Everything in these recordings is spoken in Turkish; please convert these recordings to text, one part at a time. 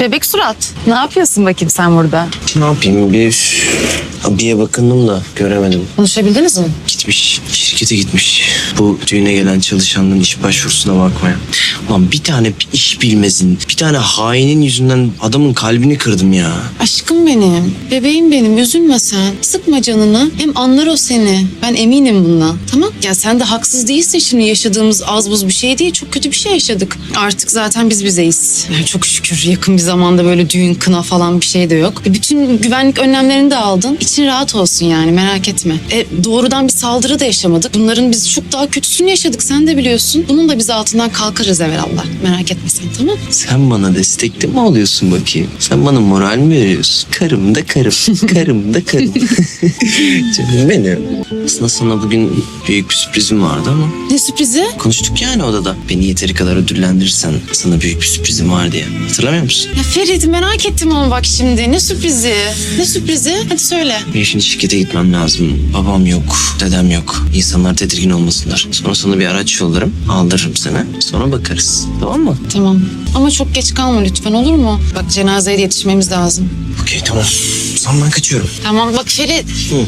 Bebek surat. Ne yapıyorsun bakayım sen burada? Ne yapayım bir abiye bakındım da göremedim. Konuşabildiniz mi? Gitmiş şirkete gitmiş. Bu düğüne gelen çalışanların iş başvurusuna bakmaya. Lan bir tane iş bilmezin, bir tane hainin yüzünden adamın kalbini kırdım ya. Aşkım benim, bebeğim benim üzülme sen. Sıkma canını. Hem anlar o seni. Ben eminim bundan. Tamam? Ya sen de haksız değilsin şimdi yaşadığımız az buz bir şey değil. Çok kötü bir şey yaşadık. Artık zaten biz bizeyiz. Yani çok şükür yakın bir zamanda böyle düğün, kına falan bir şey de yok. E, Bütün güvenlik önlemlerini de aldın. İçin rahat olsun yani merak etme. E, doğrudan bir saldırı da yaşamadık. Bunların biz çok daha kötüsünü yaşadık sen de biliyorsun. Bunun da biz altından kalkarız evvelallah. Merak etme sen tamam Sen bana destekte mi oluyorsun bakayım? Sen bana moral mi veriyorsun? Karım da karım, karım da karım. Canım benim. Aslında sana bugün büyük bir sürprizim vardı ama Ne sürprizi? konuştuk yani odada. Beni yeteri kadar ödüllendirirsen sana büyük bir sürprizim var diye. Hatırlamıyor musun? Ya Ferit merak ettim ama bak şimdi. Ne sürprizi? Ne sürprizi? Hadi söyle. Benim şimdi şirkete gitmem lazım. Babam yok, dedem yok. İnsanlar tedirgin olmasınlar. Sonra sana bir araç yollarım, aldırırım seni. Sonra bakarız. Tamam mı? Tamam. Ama çok geç kalma lütfen olur mu? Bak cenazeye de yetişmemiz lazım. Okey tamam. Zaman ben kaçıyorum. Tamam bak Ferit.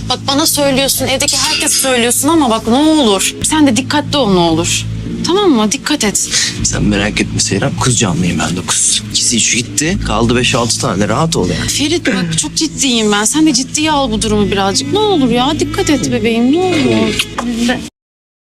Bak bana söylüyorsun. Evdeki herkes söylüyorsun ama bak ne olur. Sen de dikkatli ol ne olur. Tamam mı? Dikkat et. Sen merak etme Seyran. Kuz canlıyım ben dokuz. İkisi üçü gitti. Kaldı beş altı tane. Rahat ol yani. Ferit bak çok ciddiyim ben. Sen de ciddiye al bu durumu birazcık. Ne olur ya dikkat et bebeğim ne olur.